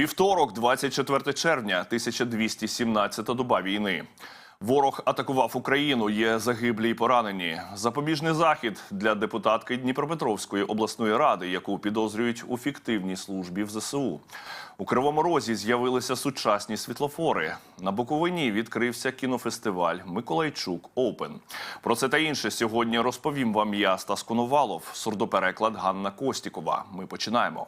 Вівторок, 24 червня, 1217 доба війни. Ворог атакував Україну. Є загиблі й поранені. Запобіжний захід для депутатки Дніпропетровської обласної ради, яку підозрюють у фіктивній службі в ЗСУ. У Кривому Розі з'явилися сучасні світлофори. На Буковині відкрився кінофестиваль Миколайчук Оупен. Про це та інше сьогодні розповім вам я Стас Коновалов, сурдопереклад Ганна Костікова. Ми починаємо.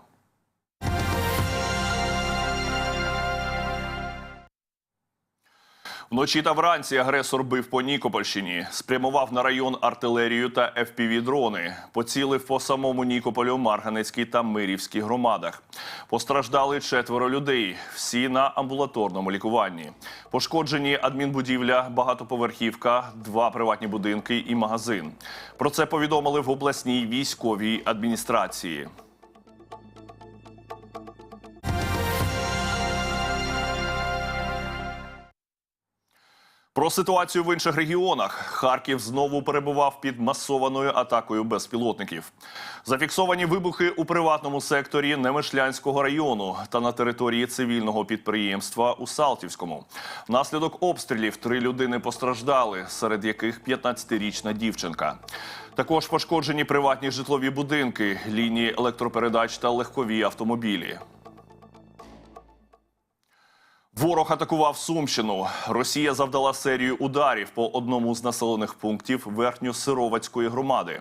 Вночі та вранці агресор бив по Нікопольщині, спрямував на район артилерію та ФПВ-дрони, поцілив по самому Нікополю, Марганецькій та Мирівській громадах. Постраждали четверо людей, всі на амбулаторному лікуванні. Пошкоджені адмінбудівля, багатоповерхівка, два приватні будинки і магазин. Про це повідомили в обласній військовій адміністрації. Про ситуацію в інших регіонах Харків знову перебував під масованою атакою безпілотників. Зафіксовані вибухи у приватному секторі Немишлянського району та на території цивільного підприємства у Салтівському. Внаслідок обстрілів три людини постраждали, серед яких 15-річна дівчинка. Також пошкоджені приватні житлові будинки, лінії електропередач та легкові автомобілі. Ворог атакував Сумщину. Росія завдала серію ударів по одному з населених пунктів верхньосировацької громади.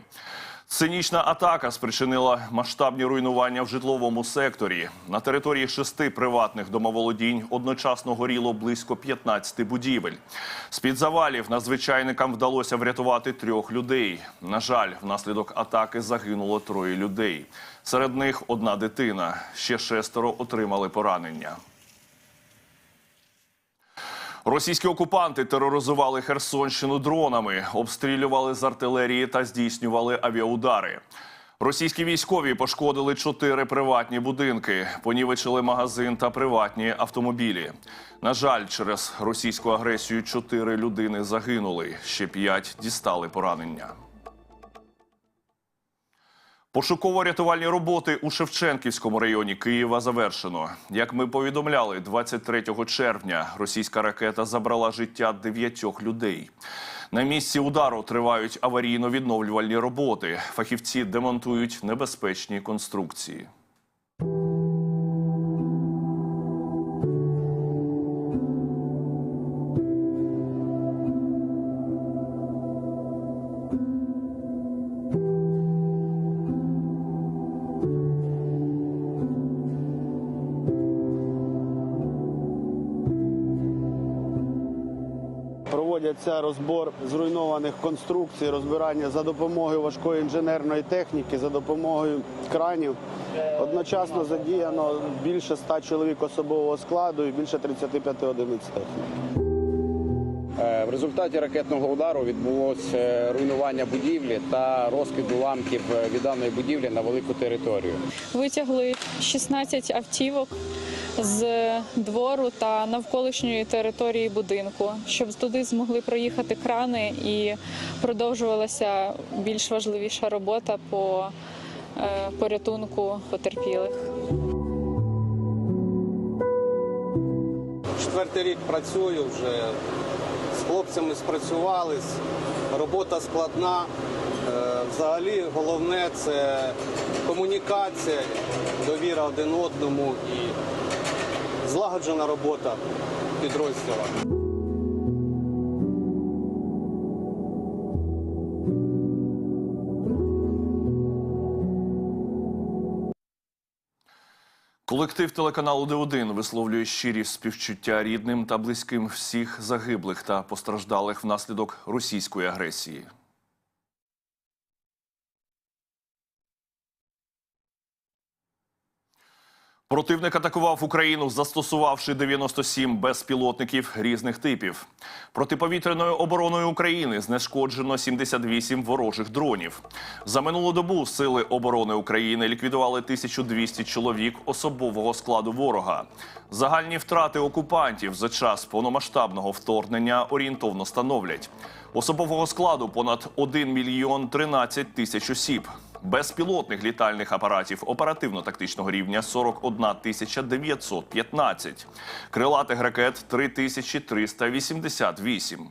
Цинічна атака спричинила масштабні руйнування в житловому секторі. На території шести приватних домоволодінь одночасно горіло близько 15 будівель. З-під завалів надзвичайникам вдалося врятувати трьох людей. На жаль, внаслідок атаки загинуло троє людей. Серед них одна дитина. Ще шестеро отримали поранення. Російські окупанти тероризували Херсонщину дронами, обстрілювали з артилерії та здійснювали авіаудари. Російські військові пошкодили чотири приватні будинки, понівечили магазин та приватні автомобілі. На жаль, через російську агресію чотири людини загинули, ще п'ять дістали поранення. Пошуково-рятувальні роботи у Шевченківському районі Києва завершено. Як ми повідомляли, 23 червня російська ракета забрала життя дев'ятьох людей. На місці удару тривають аварійно-відновлювальні роботи. Фахівці демонтують небезпечні конструкції. Проводяться розбор зруйнованих конструкцій, розбирання за допомогою важкої інженерної техніки, за допомогою кранів. Одночасно задіяно більше 100 чоловік особового складу і більше 35 одиниць техніки. Е, В результаті ракетного удару відбулося е, руйнування будівлі та розкид уламків е, від даної будівлі на велику територію. Витягли 16 автівок з двору та навколишньої території будинку, щоб туди змогли проїхати крани і продовжувалася більш важливіша робота по е, порятунку потерпілих. Четвертий рік працюю вже з хлопцями спрацювались. Робота складна. Е, Взагалі головне це комунікація, довіра один одному і злагоджена робота підрозділу. Колектив телеканалу Д1 висловлює щирі співчуття рідним та близьким всіх загиблих та постраждалих внаслідок російської агресії. Противник атакував Україну, застосувавши 97 безпілотників різних типів. Протиповітряною обороною України знешкоджено 78 ворожих дронів. За минулу добу сили оборони України ліквідували 1200 чоловік особового складу ворога. Загальні втрати окупантів за час повномасштабного вторгнення орієнтовно становлять особового складу понад 1 мільйон 13 тисяч осіб. Безпілотних літальних апаратів оперативно-тактичного рівня 41 тисяча 915, крилатих ракет 3388.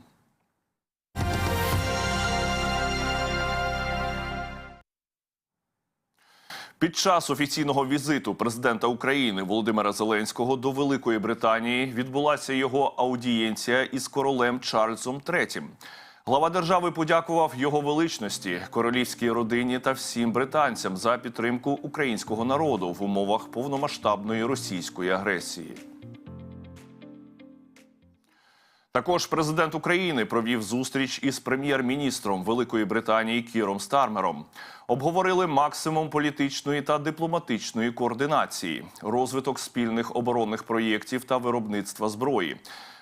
Під час офіційного візиту президента України Володимира Зеленського до Великої Британії відбулася його аудієнція із королем Чарльзом III. Глава держави подякував його величності, королівській родині та всім британцям за підтримку українського народу в умовах повномасштабної російської агресії. Також президент України провів зустріч із прем'єр-міністром Великої Британії Кіром Стармером. Обговорили максимум політичної та дипломатичної координації, розвиток спільних оборонних проєктів та виробництва зброї,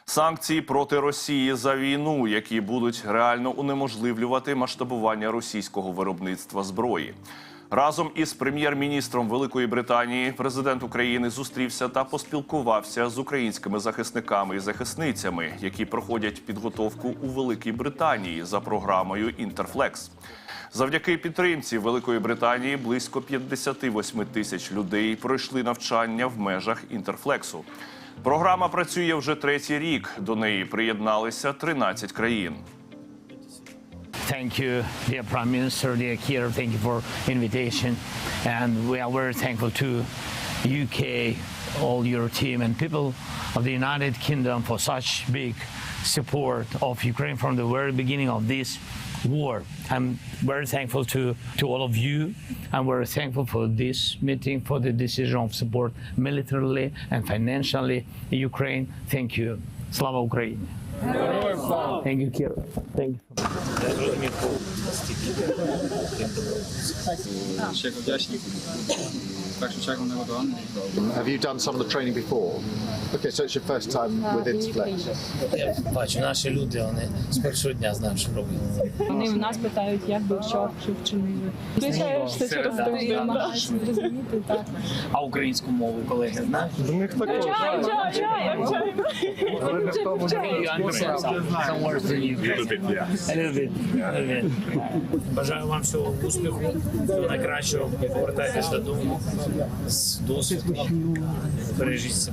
санкції проти Росії за війну, які будуть реально унеможливлювати масштабування російського виробництва зброї. Разом із прем'єр-міністром Великої Британії президент України зустрівся та поспілкувався з українськими захисниками і захисницями, які проходять підготовку у Великій Британії за програмою Інтерфлекс. Завдяки підтримці Великої Британії близько 58 тисяч людей пройшли навчання в межах інтерфлексу. Програма працює вже третій рік. До неї приєдналися 13 країн. Thank you, dear Prime Minister, dear Kier. Thank you for invitation, and we are very thankful to UK, all your team and people of the United Kingdom for such big support of Ukraine from the very beginning of this war. I'm very thankful to, to all of you. I'm very thankful for this meeting, for the decision of support militarily and financially Ukraine. Thank you. Slava Ukraini. Thank you, Kira. Thank you. Я зрозумів стільки Ще Вдячні. В першу чергу народу Англії. Have you done some of the training before? Okay, so it's your first time with Interflex. Я бачу, наші люди вони з першого дня знають, що робити. Вони в нас питають, як би що чи вчинили. Звичаєшся через Так, тиждень, намагаєшся зрозуміти так. А українську мову колеги знають? Чай, чай, чай, чай. You understand some, some words in Ukraine? A little bit. A little bit. Бажаю вам всього успіху, всього найкращого. Повертайтесь додому з досвідом. Бережіть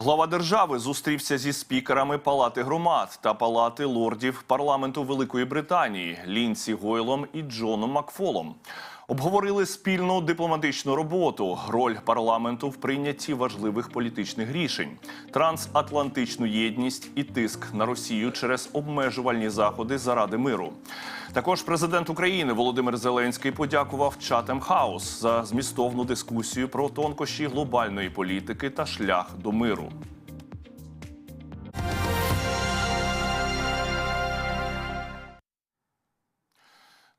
Глава держави зустрівся зі спікерами Палати громад та Палати лордів парламенту Великої Британії Лінсі Гойлом і Джоном Макфолом. Обговорили спільну дипломатичну роботу, роль парламенту в прийнятті важливих політичних рішень, трансатлантичну єдність і тиск на Росію через обмежувальні заходи заради миру. Також президент України Володимир Зеленський подякував Чатем Хаус за змістовну дискусію про тонкощі глобальної політики та шлях до миру.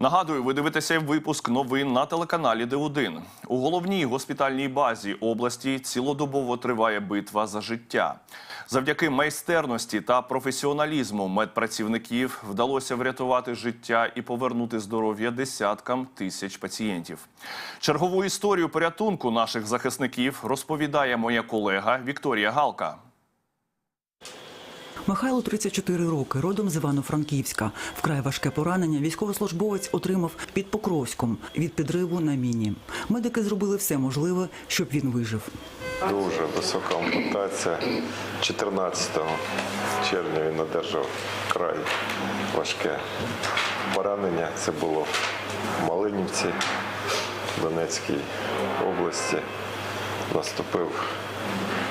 Нагадую, ви дивитеся випуск новин на телеканалі Д1. У головній госпітальній базі області цілодобово триває битва за життя. Завдяки майстерності та професіоналізму медпрацівників вдалося врятувати життя і повернути здоров'я десяткам тисяч пацієнтів. Чергову історію порятунку наших захисників розповідає моя колега Вікторія Галка. Михайло 34 роки, родом з Івано-Франківська. Вкрай важке поранення військовослужбовець отримав під Покровськом від підриву на міні. Медики зробили все можливе, щоб він вижив. Дуже висока ампутація. 14 червня він одержав край важке поранення. Це було в Малинівці, Донецькій області. Наступив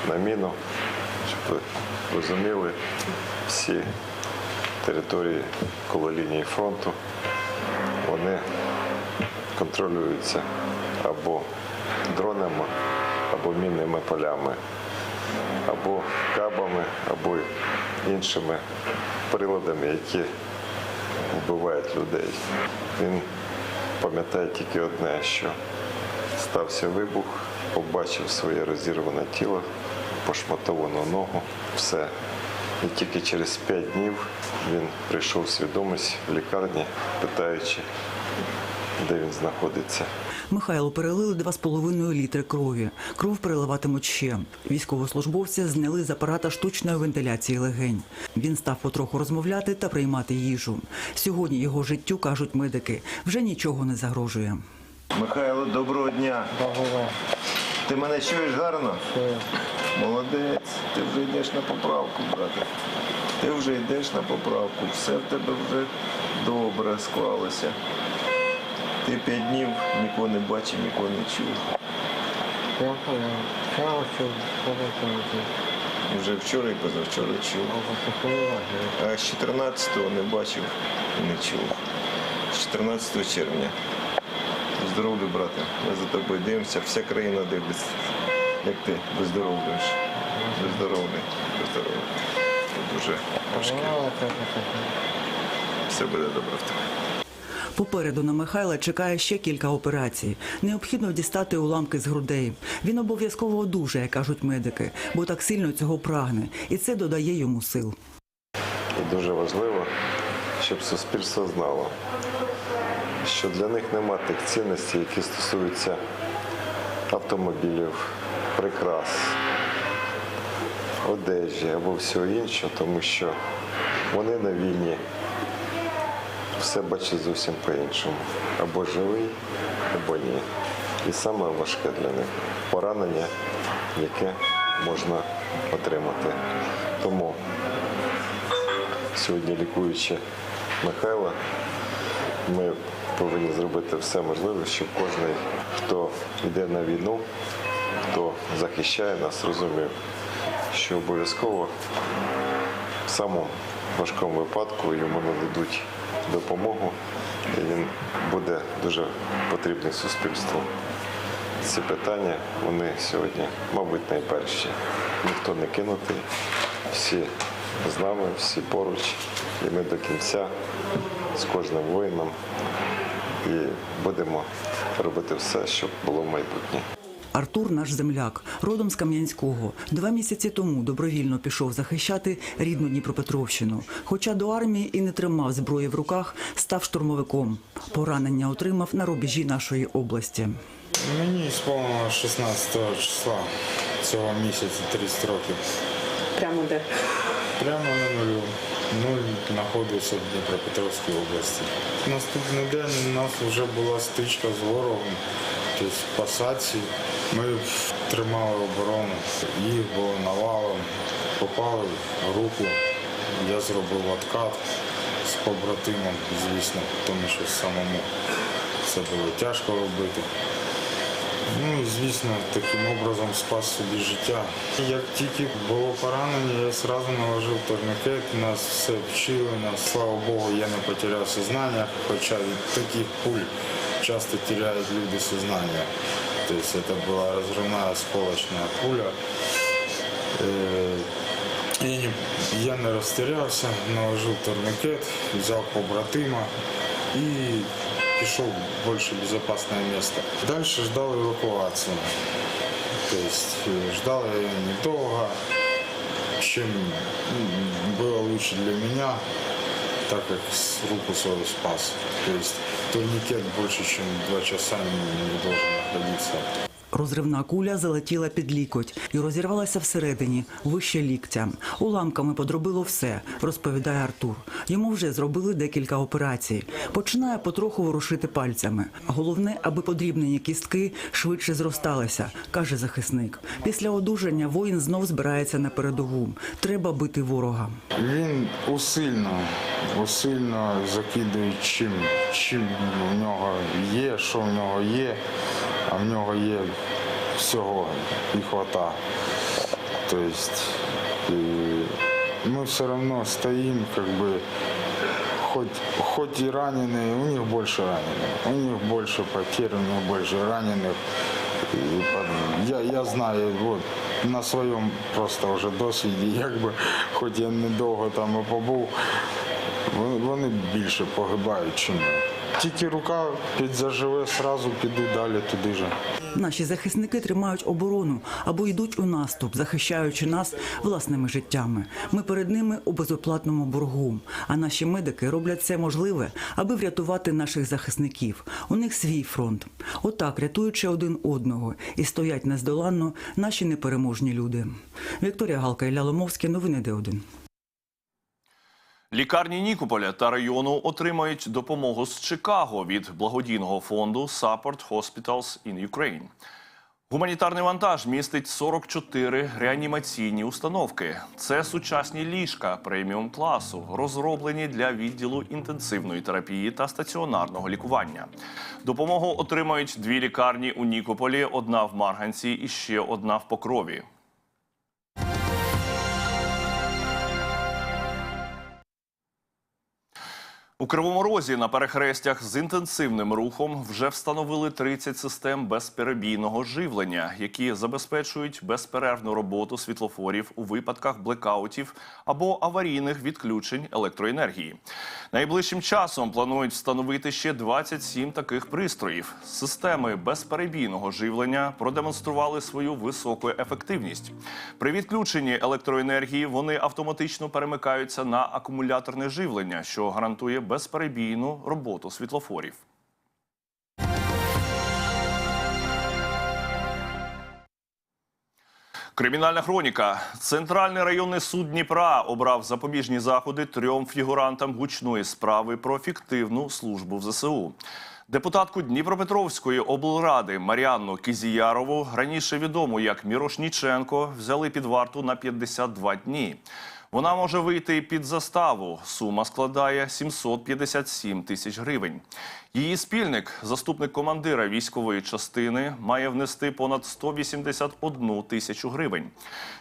на міну, щоб ви розуміли, всі території коло лінії фронту. Вони контролюються або дронами, або мінними полями, або кабами, або іншими приладами, які вбивають людей. Він пам'ятає тільки одне, що стався вибух, побачив своє розірване тіло, пошматовану ногу, все. І тільки через п'ять днів він прийшов в свідомість в лікарні, питаючи, де він знаходиться. Михайлу перелили 2,5 літри крові. Кров переливатимуть ще. Військовослужбовця зняли з апарата штучної вентиляції легень. Він став потроху розмовляти та приймати їжу. Сьогодні його життю, кажуть медики, вже нічого не загрожує. Михайло, доброго дня. Ти мене чуєш гарно? Молодець, ти вже йдеш на поправку, брате. Ти вже йдеш на поправку. Все в тебе вже добре склалося. Ти п'ять днів нікого не бачив, нікого не чув. Вже вчора і позавчора чув. А з 14-го не бачив і не чув. З 14 червня. Здоров'я, брате. Ми за тобою дивимося, вся країна дивиться, як ти виздоровлюєш. Виздоровлюй, виздоровлюй. Дуже важке. Все буде добре в тебе. Попереду на Михайла чекає ще кілька операцій. Необхідно дістати уламки з грудей. Він обов'язково одужає, кажуть медики, бо так сильно цього прагне, і це додає йому сил. І дуже важливо, щоб суспільство знало, що для них нема тих цінностей, які стосуються автомобілів, прикрас, одежі або всього іншого, тому що вони на війні все бачать зовсім по-іншому. Або живий, або ні. І саме важке для них поранення, яке можна отримати. Тому сьогодні лікуючи Михайла, ми повинні зробити все можливе, щоб кожен, хто йде на війну, хто захищає нас, розумів, що обов'язково в самому важкому випадку йому нададуть допомогу, і він буде дуже потрібний суспільству. Ці питання вони сьогодні, мабуть, найперші. Ніхто не кинутий, всі з нами, всі поруч, і ми до кінця з кожним воїном і будемо робити все, щоб було майбутнє. Артур наш земляк, родом з Кам'янського. Два місяці тому добровільно пішов захищати рідну Дніпропетровщину. Хоча до армії і не тримав зброї в руках, став штурмовиком. Поранення отримав на рубежі нашої області. Мені сповнило 16 числа цього місяця 30 років. Прямо де? Прямо на нулю. Нуль знаходився в Дніпропетровській області. Наступний день у нас вже була стичка з ворогом, тобто в посадці. Ми тримали оборону. Їх було навалом, попали в руку. Я зробив откат з побратимом, звісно, тому що самому це було тяжко робити. Ну і звісно, таким образом спас собі життя. Як тільки було поранення, я одразу наложив турнікет, нас все вчили, нас, слава Богу, я не потеряв сознання, хоча від таких пуль часто теряють люди сознання. Тобто це була розривна осколочна пуля. Е, Я не, я не розтерявся, наложив турникет, взяв побратима і пішов в більш безпечне місце. Далі ждав евакуацію. Тобто ждал я ее недолго, чем было лучше для меня, так как руку свою спас. То есть турникет больше, чем два часа не должен находиться. Розривна куля залетіла під лікоть і розірвалася всередині, вище ліктя. Уламками подробило все, розповідає Артур. Йому вже зробили декілька операцій. Починає потроху ворушити пальцями. Головне, аби подрібнені кістки швидше зросталися, каже захисник. Після одужання воїн знов збирається на передову. Треба бити ворога. Він усильно, усильно закидує чим, чим в нього є, що в нього є, а в нього є всього і хвата. Тобто і ми все одно стоїмо, как бы, хоть, хоть и раненые, у них больше раненых, у них больше потерь, у них больше раненых. І по- я, я знаю, от, на своєму просто вже досвіді, якби, хоч я недовго там і побув, вони, вони більше погибають, чим ми. тільки рука підзаживе, сразу піду далі туди же. Наші захисники тримають оборону або йдуть у наступ, захищаючи нас власними життями. Ми перед ними у безоплатному боргу. А наші медики роблять все можливе, аби врятувати наших захисників. У них свій фронт. Отак, рятуючи один одного, і стоять нездоланно наші непереможні люди. Вікторія Галка Ілля Ломовський, новини Д1. Лікарні Нікополя та району отримають допомогу з Чикаго від благодійного фонду Support Hospitals in Ukraine. Гуманітарний вантаж містить 44 реанімаційні установки. Це сучасні ліжка преміум класу, розроблені для відділу інтенсивної терапії та стаціонарного лікування. Допомогу отримають дві лікарні у Нікополі, одна в Марганці і ще одна в Покрові. У Кривому Розі на перехрестях з інтенсивним рухом вже встановили 30 систем безперебійного живлення, які забезпечують безперервну роботу світлофорів у випадках блекаутів або аварійних відключень електроенергії. Найближчим часом планують встановити ще 27 таких пристроїв. Системи безперебійного живлення продемонстрували свою високу ефективність. При відключенні електроенергії вони автоматично перемикаються на акумуляторне живлення, що гарантує безперебійну роботу світлофорів. Кримінальна хроніка. Центральний районний суд Дніпра обрав запобіжні заходи трьом фігурантам гучної справи про фіктивну службу в ЗСУ. Депутатку Дніпропетровської облради Маріанну Кізіярову, раніше відому як Мірошніченко, взяли під варту на 52 дні. Вона може вийти під заставу. Сума складає 757 тисяч гривень. Її спільник, заступник командира військової частини, має внести понад 181 тисячу гривень.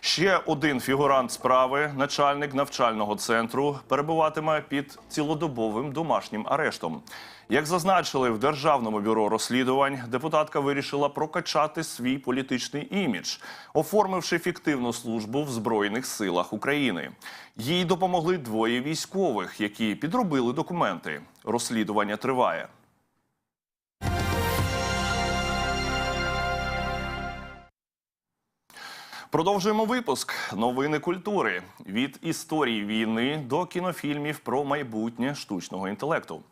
Ще один фігурант справи, начальник навчального центру, перебуватиме під цілодобовим домашнім арештом. Як зазначили в Державному бюро розслідувань, депутатка вирішила прокачати свій політичний імідж, оформивши фіктивну службу в Збройних силах України. Їй допомогли двоє військових, які підробили документи. Розслідування триває. Продовжуємо випуск новини культури від історії війни до кінофільмів про майбутнє штучного інтелекту.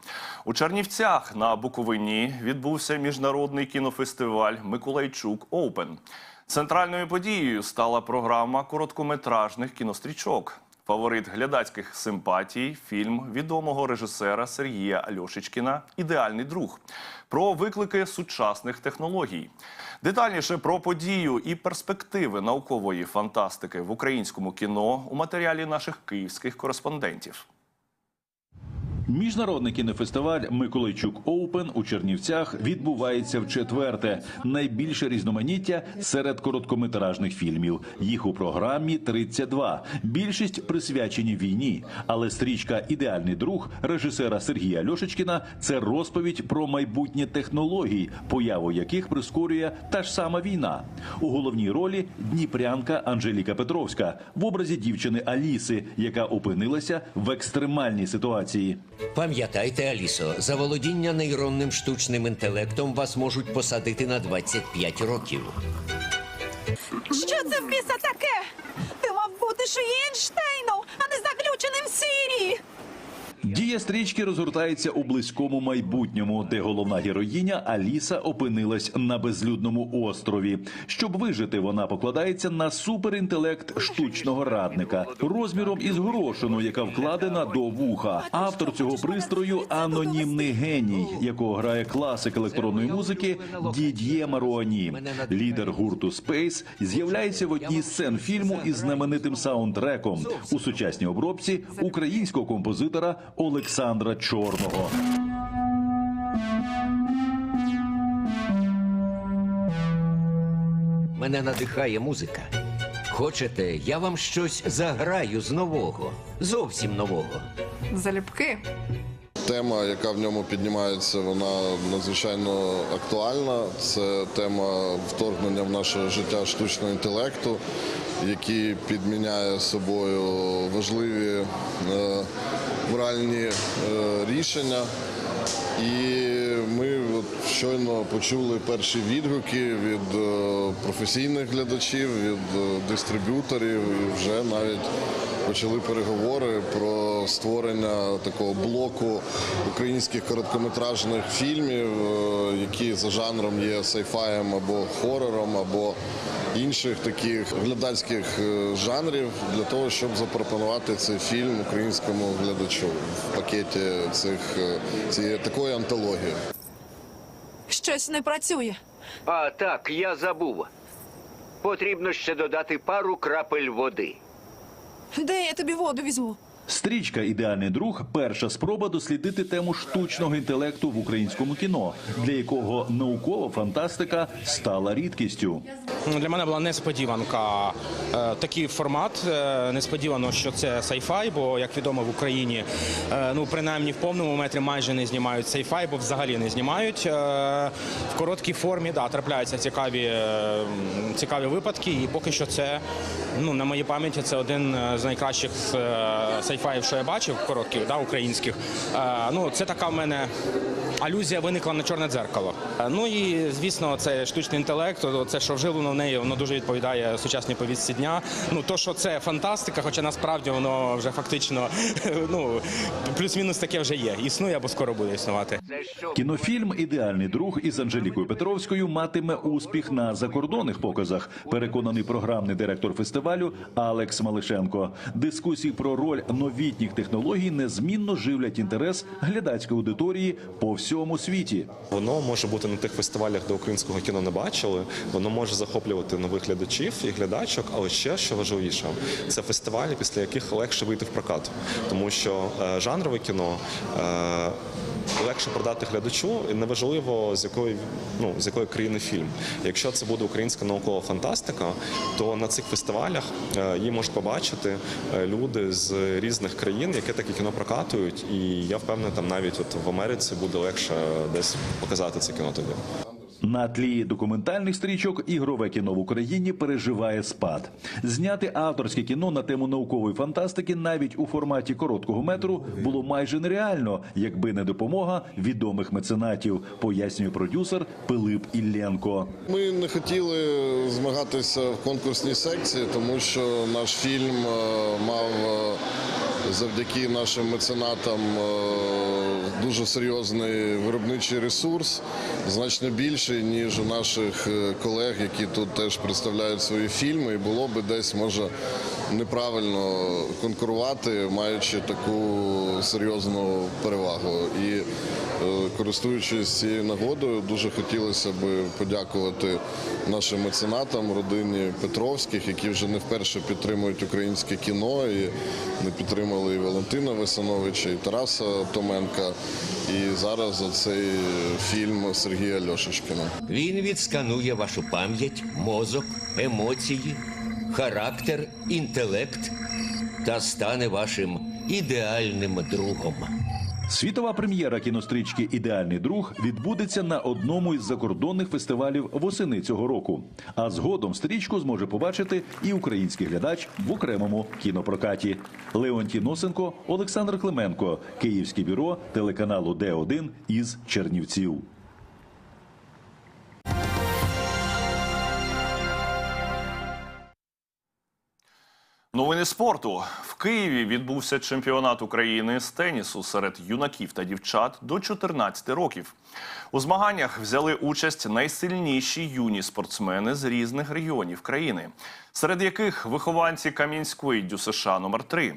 У Чернівцях на Буковині відбувся міжнародний кінофестиваль Миколайчук Оупен. Центральною подією стала програма короткометражних кінострічок. Фаворит глядацьких симпатій фільм відомого режисера Сергія Альошечкіна Ідеальний друг про виклики сучасних технологій. Детальніше про подію і перспективи наукової фантастики в українському кіно у матеріалі наших київських кореспондентів. Міжнародний кінофестиваль Миколайчук Оупен у Чернівцях відбувається в четверте. Найбільше різноманіття серед короткометражних фільмів. Їх у програмі 32. Більшість присвячені війні. Але стрічка Ідеальний друг режисера Сергія Льошечкіна це розповідь про майбутнє технологій, появу яких прискорює та ж сама війна. У головній ролі дніпрянка Анжеліка Петровська в образі дівчини Аліси, яка опинилася в екстремальній ситуації. Пам'ятайте, Алісо, за володіння нейронним штучним інтелектом вас можуть посадити на 25 років. Що це в біса таке? Ти мав бути Шуєнштейном, а не заключеним в Сирії. Дія стрічки розгортається у близькому майбутньому, де головна героїня Аліса опинилась на безлюдному острові. Щоб вижити, вона покладається на суперінтелект штучного радника розміром із горошину, яка вкладена до вуха. Автор цього пристрою анонімний геній, якого грає класик електронної музики Дід'є Маруані. Лідер гурту Space з'являється в одній з сцен фільму із знаменитим саундтреком у сучасній обробці українського композитора Олександра Чорного. Мене надихає музика. Хочете, я вам щось заграю з нового, зовсім нового. Залюбки. Тема, яка в ньому піднімається, вона надзвичайно актуальна. Це тема вторгнення в наше життя штучного інтелекту, який підміняє собою важливі е, моральні е, рішення. І ми от щойно почули перші відгуки від е, професійних глядачів, від е, дистриб'юторів, і вже навіть почали переговори про створення такого блоку українських короткометражних фільмів, е, які за жанром є сайфаєм або хорором, або інших таких глядацьких жанрів для того, щоб запропонувати цей фільм українському глядачу в пакеті цих цієї такої антології. Щось не працює. А так, я забув. Потрібно ще додати пару крапель води. Де я тобі воду візьму? Стрічка Ідеальний друг перша спроба дослідити тему штучного інтелекту в українському кіно, для якого наукова фантастика стала рідкістю. Для мене була несподіванка е, такий формат. Е, несподівано, що це сайфай, бо як відомо в Україні, е, ну принаймні в повному метрі майже не знімають сайфай, бо взагалі не знімають. В короткій формі да, трапляються цікаві, цікаві випадки, і поки що це ну на моїй пам'яті це один з найкращих е, сайфаїв, що я бачив, коротких, да, українських. Е, ну це така в мене алюзія виникла на чорне дзеркало. Е, Ну і звісно, це штучний інтелект. Це що вжилено в неї, воно дуже відповідає сучасній повістці дня. Ну то, що це фантастика, хоча насправді воно вже фактично ну плюс-мінус таке вже є. Існує або скоро буде існувати. Кінофільм Ідеальний друг із Анжелікою Петровською матиме успіх на закордонних показах. Переконаний програмний директор фестивалю Алекс Малишенко. Дискусії про роль новітніх технологій незмінно живлять інтерес глядацької аудиторії по всьому світі. Воно може бути на тих фестивалях, де українського кіно не бачили. Воно може захоплювати нових глядачів і глядачок, але ще що важливіше, це фестивалі, після яких легше вийти в прокат, тому що е, жанрове кіно. Е, Легше продати глядачу, і неважливо з якої ну з якої країни фільм. Якщо це буде українська наукова фантастика, то на цих фестивалях е, її можуть побачити е, люди з різних країн, які таке кіно прокатують. І я впевнений, там навіть от в Америці буде легше десь показати це кіно тоді. На тлі документальних стрічок ігрове кіно в Україні переживає спад. Зняти авторське кіно на тему наукової фантастики навіть у форматі короткого метру було майже нереально, якби не допомога відомих меценатів, пояснює продюсер Пилип Ілленко. Ми не хотіли змагатися в конкурсній секції, тому що наш фільм е, мав е, завдяки нашим меценатам е, дуже серйозний виробничий ресурс, значно більший, ніж у наших е, колег, які тут теж представляють свої фільми. І було би десь може неправильно конкурувати, маючи таку серйозну перевагу. І е, користуючись цією нагодою, дуже хотілося б подякувати нашим меценатам, родині Петровських, які вже не вперше підтримують українське кіно і не підтримали і Валентина Весановича, і Тараса Томенка. І зараз за цей фільм Сергія Льошечкіна. Він відсканує вашу пам'ять, мозок, емоції, характер, інтелект та стане вашим ідеальним другом. Світова прем'єра кінострічки Ідеальний друг відбудеться на одному із закордонних фестивалів восени цього року. А згодом стрічку зможе побачити і український глядач в окремому кінопрокаті. Леонтій Носенко, Олександр Клименко, Київське бюро телеканалу Д1 із Чернівців. Спорту в Києві відбувся чемпіонат України з тенісу серед юнаків та дівчат до 14 років. У змаганнях взяли участь найсильніші юні спортсмени з різних регіонів країни, серед яких вихованці Кам'янської ДЮСШ номер 3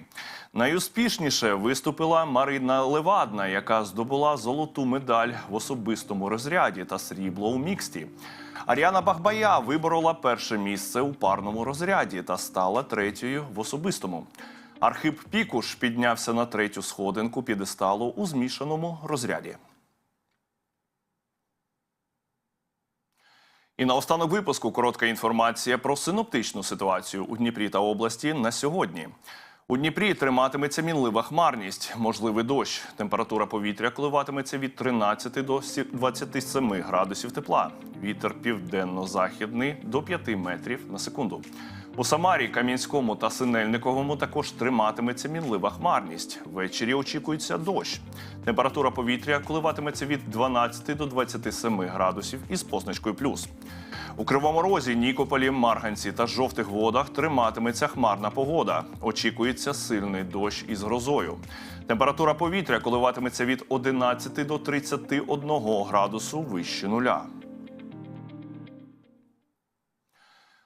Найуспішніше виступила Марина Левадна, яка здобула золоту медаль в особистому розряді та срібло у міксті. Аріана Бахбая виборола перше місце у парному розряді та стала третьою в особистому. Архип Пікуш піднявся на третю сходинку підесталу у змішаному розряді. І на останок випуску коротка інформація про синоптичну ситуацію у Дніпрі та області на сьогодні. У Дніпрі триматиметься мінлива хмарність, можливий дощ. Температура повітря коливатиметься від 13 до сі- 27 градусів тепла. Вітер південно-західний до 5 метрів на секунду. У Самарі, Кам'янському та Синельниковому також триматиметься мінлива хмарність. Ввечері очікується дощ. Температура повітря коливатиметься від 12 до 27 градусів із позначкою плюс. У Кривому Розі, Нікополі, Марганці та жовтих водах триматиметься хмарна погода. Очікується сильний дощ із грозою. Температура повітря коливатиметься від 11 до 31 градусу вище нуля.